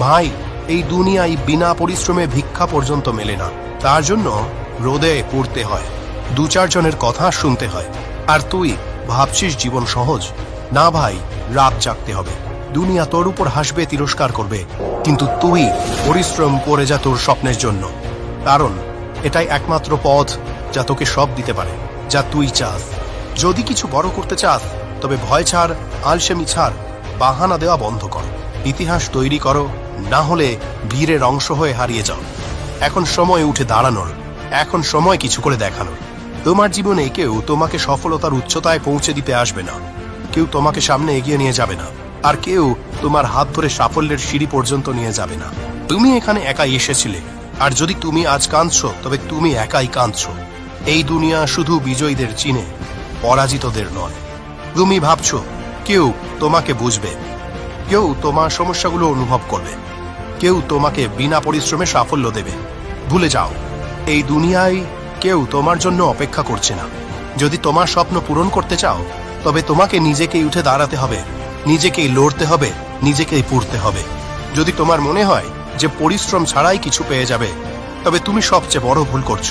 ভাই, এই দুনিয়ায় বিনা পরিশ্রমে ভিক্ষা পর্যন্ত মেলে না। তার জন্য রোদে পড়তে হয়। দু চারজনের কথা শুনতে হয়। আর তুই ভাবছিস জীবন সহজ? না ভাই, রাত জাগতে হবে। দুনিয়া তোর উপর হাসবে, তিরস্কার করবে। কিন্তু তুই পরিশ্রম করে যা তোর স্বপ্নের জন্য। কারণ এটাই একমাত্র পথ যা তোকে সব দিতে পারে, যা তুই চাস। যদি কিছু বড় করতে চাস, তবে ভয় ছাড়, আলসেমি ছাড়, বাহানা দেওয়া বন্ধ কর। ইতিহাস তৈরি করো না হলে বীরের অংশ হয়ে হারিয়ে যাও। এখন সময় উঠে দাঁড়ানোর। এখন সময় কিছু করে দেখানোর। তোমার জীবনে কেউ তোমাকে সফলতার উচ্চতায় পৌঁছে দিতে আসবে না। কেউ তোমাকে সামনে এগিয়ে নিয়ে যাবে না। আর কেউ তোমার হাত ধরে সাফল্যের সিঁড়ি পর্যন্ত নিয়ে যাবে না। তুমি এখানে একাই এসেছিলে। আর যদি তুমি আজ কাঁদছ, তবে তুমি একাই কাঁদছ। এই দুনিয়া শুধু বিজয়ীদের চিনে, পরাজিতদের নয়। তুমি ভাবছ, কেউ তোমাকে বুঝবে। কেউ তোমার সমস্যাগুলো অনুভব করবে। কেউ তোমাকে বিনা পরিশ্রমে সাফল্য দেবে। ভুলে যাও, এই দুনিয়ায় কেউ তোমার জন্য অপেক্ষা করছে না। যদি তোমার স্বপ্ন পূরণ করতে চাও, তবে তোমাকে নিজেকেই উঠে দাঁড়াতে হবে, নিজেকেই লড়তে হবে, নিজেকেই পড়তে হবে। যদি তোমার মনে হয় যে পরিশ্রম ছাড়াই কিছু পেয়ে যাবে, তবে তুমি সবচেয়ে বড় ভুল করছ।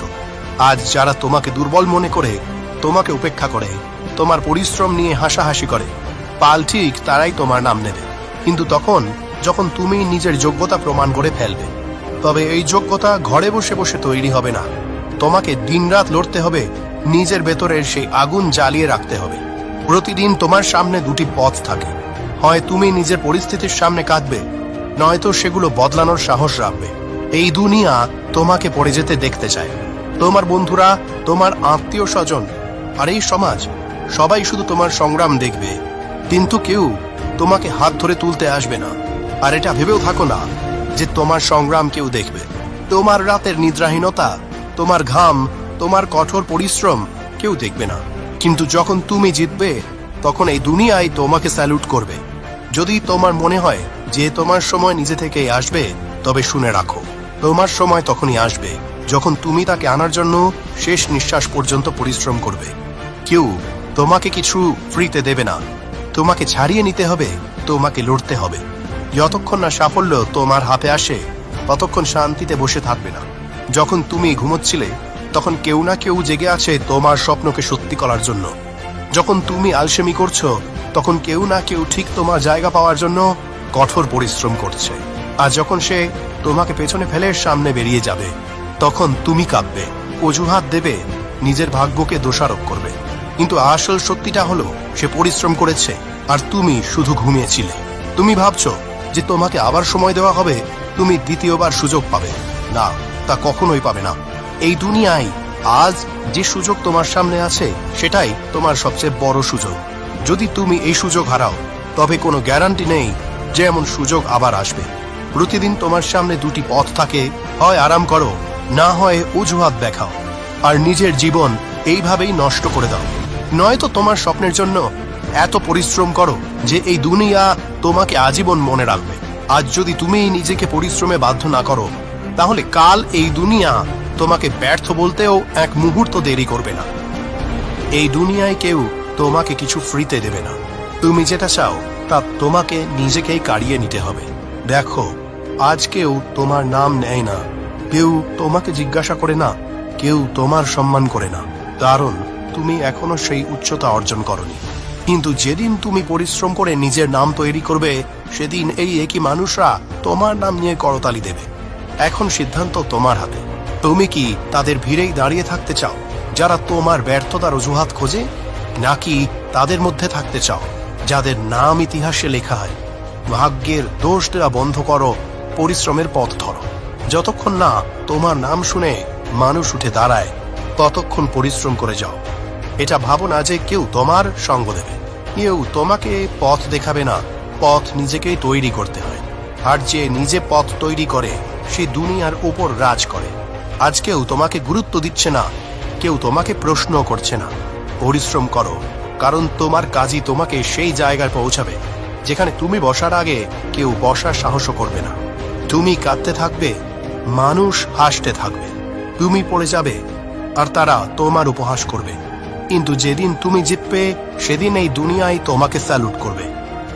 আজ যারা তোমাকে দুর্বল মনে করে, তোমাকে উপেক্ষা করে, তোমার পরিশ্রম নিয়ে হাসাহাসি করে, পাল ঠিক তারাই তোমার নাম নেবে। কিন্তু তখন যখন তুমি নিজের যোগ্যতা প্রমাণ করে ফেলবে। তবে এই যোগ্যতা ঘরে বসে বসে তৈরি হবে না। তোমাকে দিনরাত লড়তে হবে, নিজের ভেতরের সেই আগুন জ্বালিয়ে রাখতে হবে। প্রতিদিন তোমার সামনে দুটি পথ থাকে। হয় তুমি নিজের পরিস্থিতির সামনে কাঁদবে, নয়তো সেগুলো বদলানোর সাহস রাখবে। এই দুনিয়া তোমাকে পড়ে যেতে দেখতে চায়। তোমার বন্ধুরা, তোমার আত্মীয় স্বজন আর এই সমাজ, সবাই শুধু তোমার সংগ্রাম দেখবে। কিন্তু কেউ তোমাকে হাত ধরে তুলতে আসবে না। আর এটা ভেবেও থাকো না যে তোমার সংগ্রাম কেউ দেখবে। তোমার রাতের নিদ্রাহীনতা, তোমার ঘাম, তোমার কঠোর পরিশ্রম কেউ দেখবে না। কিন্তু যখন তুমি জিতবে, তখন এই দুনিয়ায় তোমাকে স্যালুট করবে। যদি তোমার মনে হয় যে তোমার সময় নিজে থেকেই আসবে, তবে শুনে রাখো। তোমার সময় তখনই আসবে যখন তুমি তাকে আনার জন্য শেষ নিঃশ্বাস পর্যন্ত পরিশ্রম করবে। কেউ তোমাকে কিছু ফ্রিতে দেবে না। তোমাকে ছাড়িয়ে নিতে হবে, তোমাকে লড়তে হবে। যতক্ষণ না সাফল্য তোমার হাতে আসে, ততক্ষণ শান্তিতে বসে থাকবে না। যখন তুমি ঘুমোচ্ছিলে, তখন কেউ না কেউ জেগে আছে তোমার স্বপ্নকে সত্যি করার জন্য। যখন তুমি আলসেমি করছ, তখন কেউ না কেউ ঠিক তোমার জায়গা পাওয়ার জন্য কঠোর পরিশ্রম করছে। আর যখন সে তোমাকে পেছনে ফেলে সামনে বেরিয়ে যাবে, তখন তুমি কাঁদবে, অজুহাত দেবে, নিজের ভাগ্যকে দোষারোপ করবে। কিন্তু আসল সত্যিটা হলো, সে পরিশ্রম করেছে, আর তুমি শুধু ঘুমিয়েছিলে। তুমি ভাবছ যে তোমাকে আবার সময় দেওয়া হবে, তুমি দ্বিতীয়বার সুযোগ পাবে। না, তা কখনোই পাবে না। এই দুনিয়ায় আজ যে সুযোগ তোমার সামনে আছে, সেটাই তোমার সবচেয়ে বড় সুযোগ। যদি তুমি এই সুযোগ হারাও, তবে কোনো গ্যারান্টি নেই যে এমন সুযোগ আবার আসবে। প্রতিদিন তোমার সামনে দুটি পথ থাকে, হয় আরাম করো, না হয় অজুহাত দেখাও। আর নিজের জীবন এইভাবেই নষ্ট করে দাও। নয়তো তোমার স্বপ্নের জন্য এত পরিশ্রম করো যে এই দুনিয়া তোমাকে আজীবন মনে রাখবে। আজ যদি তুমি নিজেকে পরিশ্রমে বাধ্য না করো, তাহলে কাল এই দুনিয়া তোমাকে ব্যর্থ বলতেও এক মুহূর্ত দেরি করবে না। এই দুনিয়ায় কেউ তোমাকে কিছু ফ্রিতে দেবে না। তুমি যেটা চাও, তা তোমাকে নিজেকেই কাড়িয়ে নিতে হবে। দেখো, আজ কেউ তোমার নাম নেয় না। কেউ তোমাকে জিজ্ঞাসা করে না, কেউ তোমার সম্মান করে না। কারণ তুমি এখনও সেই উচ্চতা অর্জন করনি। কিন্তু যেদিন তুমি পরিশ্রম করে নিজের নাম তৈরি করবে, সেদিন এই একই মানুষরা তোমার নাম নিয়ে করতালি দেবে। এখন সিদ্ধান্ত তোমার হাতে। তুমি কি তাদের ভিড়েই দাঁড়িয়ে থাকতে চাও, যারা তোমার ব্যর্থতার অজুহাত খোঁজে? নাকি তাদের মধ্যে থাকতে চাও, যাদের নাম ইতিহাসে লেখা হয়? ভাগ্যের দোষ দেওয়া বন্ধ করো, পরিশ্রমের পথ ধরো। যতক্ষণ না তোমার নাম শুনে মানুষ উঠে দাঁড়ায়, ততক্ষণ পরিশ্রম করে যাও। এটা ভাবো না যে কেউ তোমার সঙ্গ দেবে। কেউ তোমাকে পথ দেখাবে না, পথ নিজেকেই তৈরি করতে হয়। আর যে নিজে পথ তৈরি করে, সে দুনিয়ার উপর রাজ করে। আজ কেউ তোমাকে গুরুত্ব দিচ্ছে না, কেউ তোমাকে প্রশ্ন করছে না। পরিশ্রম করো, কারণ তোমার কাজই তোমাকে সেই জায়গায় পৌঁছাবে, যেখানে তুমি বসার আগে কেউ বসার সাহসও করবে না। তুমি কাঁদতে থাকবে, মানুষ হাসতে থাকবে। তুমি পড়ে যাবে, আর তারা তোমার উপহাস করবে। কিন্তু যেদিন তুমি জিতবে, সেদিন এই দুনিয়ায় তোমাকে স্যালুট করবে।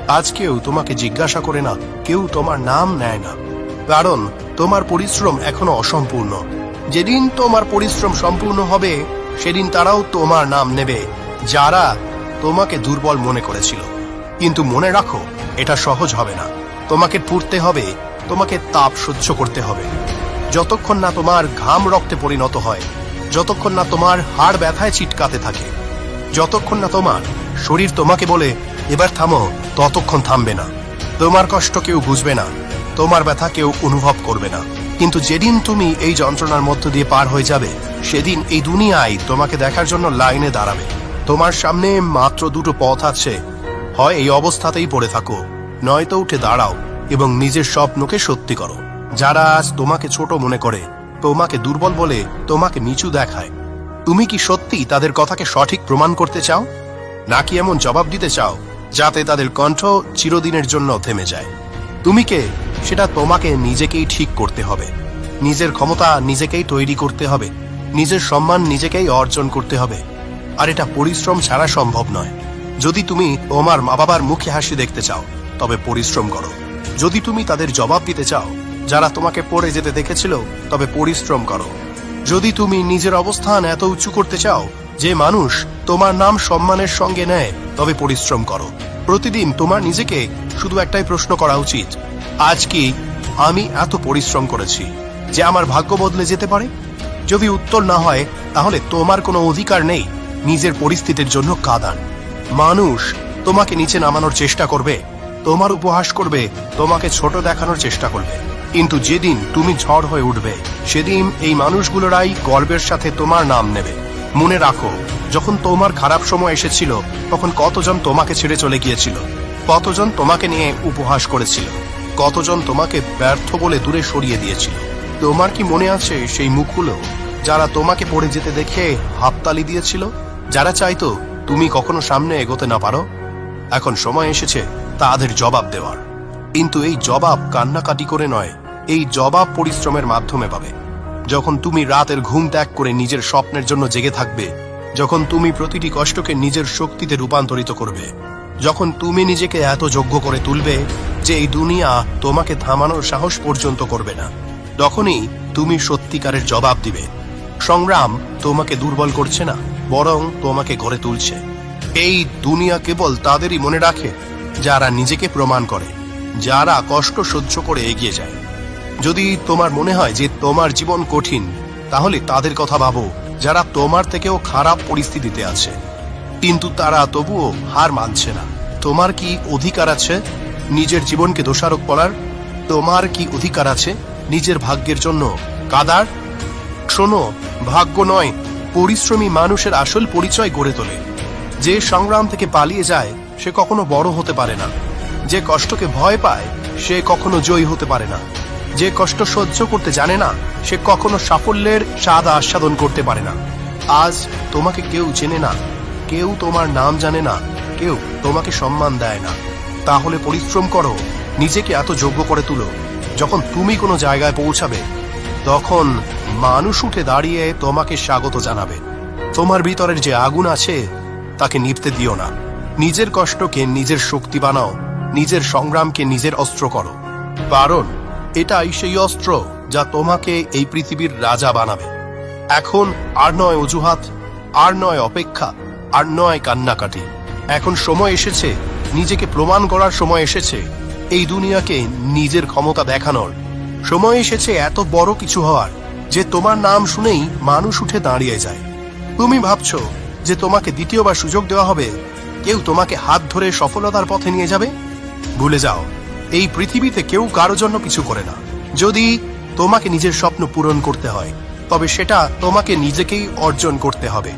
আজ কেউ তোমাকে জিজ্ঞাসা করে না, কেউ তোমার নাম নেয় না। কারণ তোমার পরিশ্রম এখনও অসম্পূর্ণ। যেদিন তোমার পরিশ্রম সম্পূর্ণ হবে, সেদিন তারাও তোমার নাম নেবে, যারা তোমাকে দুর্বল মনে করেছিল। কিন্তু মনে রাখো, এটা সহজ হবে না। তোমাকে পুড়তে হবে, তোমাকে তাপ সহ্য করতে হবে। যতক্ষণ না তোমার ঘাম রক্তে পরিণত হয় যতক্ষণ না তোমার হাড় ব্যথায় চিটকাতে থাকে, যতক্ষণ না তোমার শরীর তোমাকে বলে, এবার থামো, ততক্ষণ থামবে না। তোমার কষ্ট কেউ বুঝবে না, তোমার ব্যথা কেউ অনুভব করবে না। কিন্তু যেদিন তুমি এই যন্ত্রণার মধ্য দিয়ে পার হয়ে যাবে, সেদিন এই দুনিয়ায় তোমাকে দেখার জন্য লাইনে দাঁড়াবে। তোমার সামনে মাত্র দুটো পথ আছে। হয় এই অবস্থাতেই পড়ে থাকো, নয়তো উঠে দাঁড়াও এবং নিজের স্বপ্নকে সত্যি করো। যারা আজ তোমাকে ছোট মনে করে তোমাকে দুর্বল বলে তোমাকে নিচু দেখায়। তুমি কি সত্যি তাদের কথাকে সঠিক প্রমাণ করতে চাও? নাকি এমন জবাব দিতে চাও, যাতে তাদের কণ্ঠ চিরদিনের জন্য থেমে যায়? তুমি কে? সেটা তোমাকে নিজেকেই ঠিক করতে হবে। নিজের ক্ষমতা নিজেকেই তৈরি করতে হবে। নিজের সম্মান নিজেকেই অর্জন করতে হবে। আর এটা পরিশ্রম ছাড়া সম্ভব নয়। যদি তুমি তোমার মা বাবার মুখে হাসি দেখতে চাও, তবে পরিশ্রম করো। যদি তুমি তাদের জবাব দিতে চাও যারা তোমাকে পড়ে যেতে দেখেছিল, তবে পরিশ্রম করো। যদি তুমি নিজের অবস্থান এত উঁচু করতে চাও, যে মানুষ তোমার নাম সম্মানের সঙ্গে নেয়, তবে পরিশ্রম করো। প্রতিদিন তোমার নিজেকে শুধু একটাই প্রশ্ন করা উচিত, আজ কি আমি এত পরিশ্রম করেছি যে আমার ভাগ্য বদলে যেতে পারে? যদি উত্তর না হয়, তাহলে তোমার কোনো অধিকার নেই, নিজের পরিস্থিতির জন্য কাদান। মানুষ তোমাকে নিচে নামানোর চেষ্টা করবে, তোমার উপহাস করবে, তোমাকে ছোট দেখানোর চেষ্টা করবে। কিন্তু যেদিন তুমি ঝড় হয়ে উঠবে, সেদিন এই মানুষগুলোরাই গর্বের সাথে তোমার নাম নেবে। মনে রাখো, যখন তোমার খারাপ সময় এসেছিল, তখন কতজন তোমাকে ছেড়ে চলে গিয়েছিল? কতজন তোমাকে নিয়ে উপহাস করেছিল? কতজন তোমাকে ব্যর্থ বলে দূরে সরিয়ে দিয়েছিল? তোমার কি মনে আছে সেই মুখগুলো, যারা তোমাকে পড়ে যেতে দেখে হাততালি দিয়েছিল? যারা চাইতো তুমি কখনো সামনে এগোতে না পারো? এখন সময় এসেছে তাদের জবাব দেওয়ার। কিন্তু এই জবাব কান্নাকাটি করে নয় এই জবাব পরিশ্রমের মাধ্যমে পাবে। যখন তুমি রাতের ঘুম ত্যাগ করে নিজের স্বপ্নের জন্য জেগে থাকবে, যখন তুমি প্রতিটি কষ্টকে নিজের শক্তিতে রূপান্তরিত করবে, যখন তুমি নিজেকে এত যোগ্য করে তুলবে যে এই দুনিয়া তোমাকে থামানোর সাহস পর্যন্ত করবে না, তখনই তুমি সত্যিকারের জবাব দিবে। সংগ্রাম তোমাকে দুর্বল করছে না, বরং তোমাকে গড়ে তুলছে। এই দুনিয়া কেবল তাদেরই মনে রাখে, যারা নিজেকে প্রমাণ করে, যারা কষ্ট সহ্য করে এগিয়ে যায়। যদি তোমার মনে হয় যে তোমার জীবন কঠিন, তাহলে তাদের কথা ভাবো, যারা তোমার থেকেও খারাপ পরিস্থিতিতে আছে। কিন্তু তারা তবুও হার মানছে না। তোমার কি অধিকার আছে নিজের জীবনকে দোষারোপ করার? তোমার কি অধিকার আছে নিজের ভাগ্যের জন্য কাদার? শোনো, ভাগ্য নয়, পরিশ্রমী মানুষের আসল পরিচয় গড়ে তোলে। যে সংগ্রাম থেকে পালিয়ে যায়, সে কখনো বড় হতে পারে না। যে কষ্টকে ভয় পায়, সে কখনো জয়ী হতে পারে না। যে কষ্ট সহ্য করতে জানে না, সে কখনো সাফল্যের স্বাদ আস্বাদন করতে পারে না। আজ তোমাকে কেউ চেনে না, কেউ তোমার নাম জানে না, কেউ তোমাকে সম্মান দেয় না। তাহলে পরিশ্রম করো, নিজেকে এত যোগ্য করে তুলো। যখন তুমি কোনো জায়গায় পৌঁছাবে, তখন মানুষ উঠে দাঁড়িয়ে তোমাকে স্বাগত জানাবে। তোমার ভিতরের যে আগুন আছে, তাকে নিভতে দিও না। নিজের কষ্টকে নিজের শক্তি বানাও, নিজের সংগ্রামকে নিজের অস্ত্র করো। কারণ এটাই সেই অস্ত্র যা তোমাকে এই পৃথিবীর রাজা বানাবে। এখন আর নয় অজুহাত, আর নয় অপেক্ষা, আর নয় কান্নাকাটি। এখন সময় এসেছে, নিজেকে প্রমাণ করার সময় এসেছে, এই দুনিয়াকে নিজের ক্ষমতা দেখানোর। সময় এসেছে এত বড় কিছু হওয়ার, যে তোমার নাম শুনেই মানুষ উঠে দাঁড়িয়ে যায়। তুমি ভাবছ যে তোমাকে দ্বিতীয়বার সুযোগ দেওয়া হবে, কেউ তোমাকে হাত ধরে সফলতার পথে নিয়ে যাবে? ভুলে যাও। এই পৃথিবীতে কেউ কারও জন্য কিছু করে না। যদি তোমাকে নিজের স্বপ্ন পূরণ করতে হয়, তবে সেটা তোমাকে নিজেকেই অর্জন করতে হবে।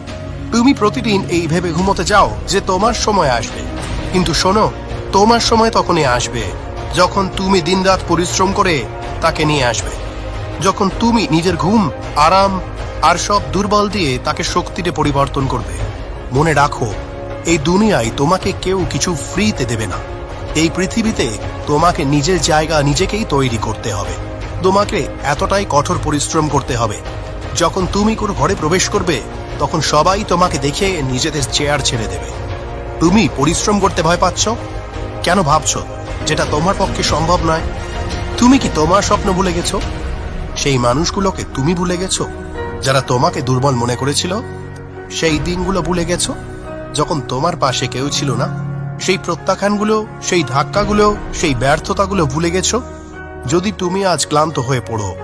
তুমি প্রতিদিন এই ভেবে ঘুমোতে যাও যে তোমার সময় আসবে। কিন্তু শোনো, তোমার সময় তখনই আসবে যখন তুমি দিনরাত পরিশ্রম করে তাকে নিয়ে আসবে। যখন তুমি নিজের ঘুম, আরাম আর সব দুর্বল দিয়ে তাকে শক্তিতে পরিবর্তন করবে। মনে রাখো, এই দুনিয়ায় তোমাকে কেউ কিছু ফ্রিতে দেবে না। এই পৃথিবীতে তোমাকে নিজের জায়গা নিজেকেই তৈরি করতে হবে। তোমাকে এতটাই কঠোর পরিশ্রম করতে হবে। যখন তুমি কোনো ঘরে প্রবেশ করবে, তখন সবাই তোমাকে দেখে নিজেদের চেয়ার ছেড়ে দেবে। তুমি পরিশ্রম করতে ভয় পাচ্ছ? কেন ভাবছ যেটা তোমার পক্ষে সম্ভব নয়? তুমি কি তোমার স্বপ্ন ভুলে গেছো? সেই মানুষগুলোকে তুমি ভুলে গেছো? যারা তোমাকে দুর্বল মনে করেছিল? সেই দিনগুলো ভুলে গেছো? যখন তোমার পাশে কেউ ছিল না? সেই প্রত্যাখ্যানগুলো, সেই ধাক্কাগুলো, সেই ব্যর্থতাগুলো ভুলে গেছো? যদি তুমি আজ ক্লান্ত হয়ে পড়ো,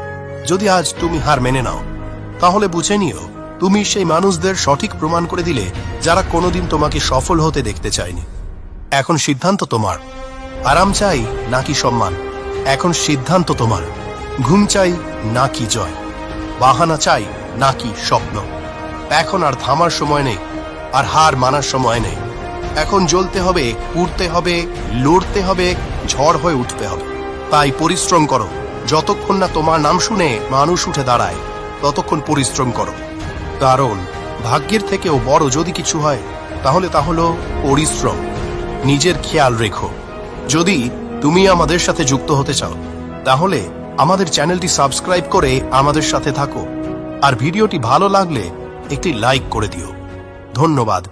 যদি আজ তুমি হার মেনে নাও, তাহলে বুঝে নিও, তুমি সেই মানুষদের সঠিক প্রমাণ করে দিলে যারা কোনোদিন তোমাকে সফল হতে দেখতে চায়নি। এখন সিদ্ধান্ত তোমার। আরাম চাই, নাকি সম্মান? এখন সিদ্ধান্ত তোমার। ঘুম চাই, নাকি জয়? বাহানা চাই, নাকি স্বপ্ন? এখন আর থামার সময় নেই, আর হার মানার সময় নেই। এখন জ্বলতে হবে উঠতে হবে, লড়তে হবে, ঝড় হয়ে উঠতে হবে। তাই পরিশ্রম করো। যতক্ষণ না তোমার নাম শুনে মানুষ উঠে দাঁড়ায়, ততক্ষণ পরিশ্রম করো। কারণ ভাগ্যের থেকেও বড় যদি কিছু হয়, তাহলে তা হলো পরিশ্রম। নিজের খেয়াল রেখো। যদি তুমি আমাদের সাথে যুক্ত হতে চাও, তাহলে আমাদের চ্যানেলটি সাবস্ক্রাইব করে আমাদের সাথে থাকো। আর ভিডিওটি ভালো লাগলে একটি লাইক করে দিও। ধন্যবাদ।